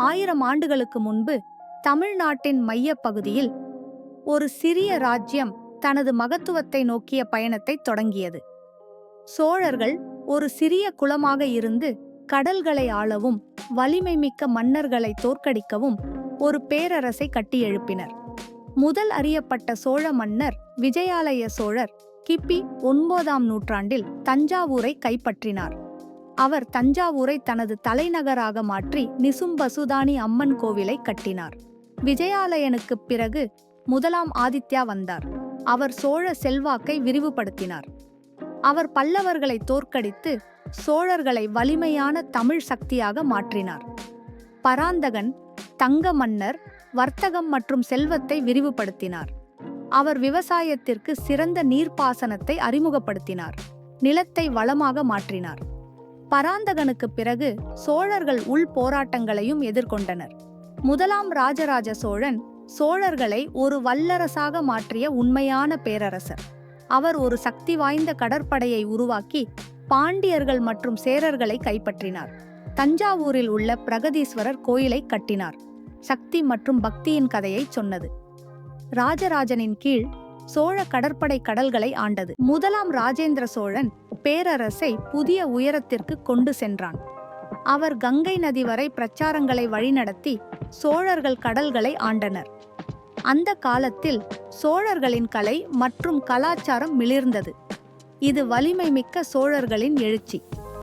ஆயிரம் ஆண்டுகளுக்கு முன்பு தமிழ்நாட்டின் மையப் பகுதியில் ஒரு சிறிய ராஜ்யம் தனது மகத்துவத்தை நோக்கிய பயணத்தை தொடங்கியது. சோழர்கள் ஒரு சிறிய குலமாக இருந்து கடல்களை ஆளவும் வலிமை மிக்க மன்னர்களை தோற்கடிக்கவும் ஒரு பேரரசை கட்டியெழுப்பினர். முதல் அறியப்பட்ட சோழ மன்னர் விஜயாலய சோழர் கிபி ஒன்பதாம் நூற்றாண்டில் தஞ்சாவூரை கைப்பற்றினார். அவர் தஞ்சாவூரை தனது தலைநகராக மாற்றி நிசும்பசுதானி அம்மன் கோவிலை கட்டினார். விஜயாலயனுக்குப் பிறகு முதலாம் ஆதித்யா வந்தார். அவர் சோழ செல்வாக்கை விரிவுபடுத்தினார். அவர் பல்லவர்களை தோற்கடித்து சோழர்களை வலிமையான தமிழ் சக்தியாக மாற்றினார். பராந்தகன் தங்க மன்னர் வர்த்தகம் மற்றும் செல்வத்தை விரிவுபடுத்தினார். அவர் விவசாயத்திற்கு சிறந்த நீர்ப்பாசனத்தை அறிமுகப்படுத்தினார். நிலத்தை வளமாக மாற்றினார். பராந்தகனுக்கு பிறகு சோழர்கள் உள் போராட்டங்களையும் எதிர்கொண்டனர். முதலாம் ராஜராஜ சோழன் சோழர்களை ஒரு வல்லரசாக மாற்றிய உண்மையான பேரரசர். அவர் ஒரு சக்தி வாய்ந்த கடற்படையை உருவாக்கி பாண்டியர்கள் மற்றும் சேரர்களை கைப்பற்றினார். தஞ்சாவூரில் உள்ள பிரகதீஸ்வரர் கோயிலை கட்டினார். சக்தி மற்றும் பக்தியின் கதையை சொன்னது. ராஜராஜனின் கீழ் சோழ கடற்படை கடல்களை ஆண்டது. முதலாம் ராஜேந்திர சோழன் பேரரசை புதிய உயரத்திற்கு கொண்டு சென்றான். அவர் கங்கை நதி வரை பிரச்சாரங்களை வழிநடத்தி சோழர்கள் கடல்களை ஆண்டனர். அந்த காலத்தில் சோழர்களின் கலை மற்றும் கலாச்சாரம் மிளிர்ந்தது. இது வலிமை மிக்க சோழர்களின் எழுச்சி.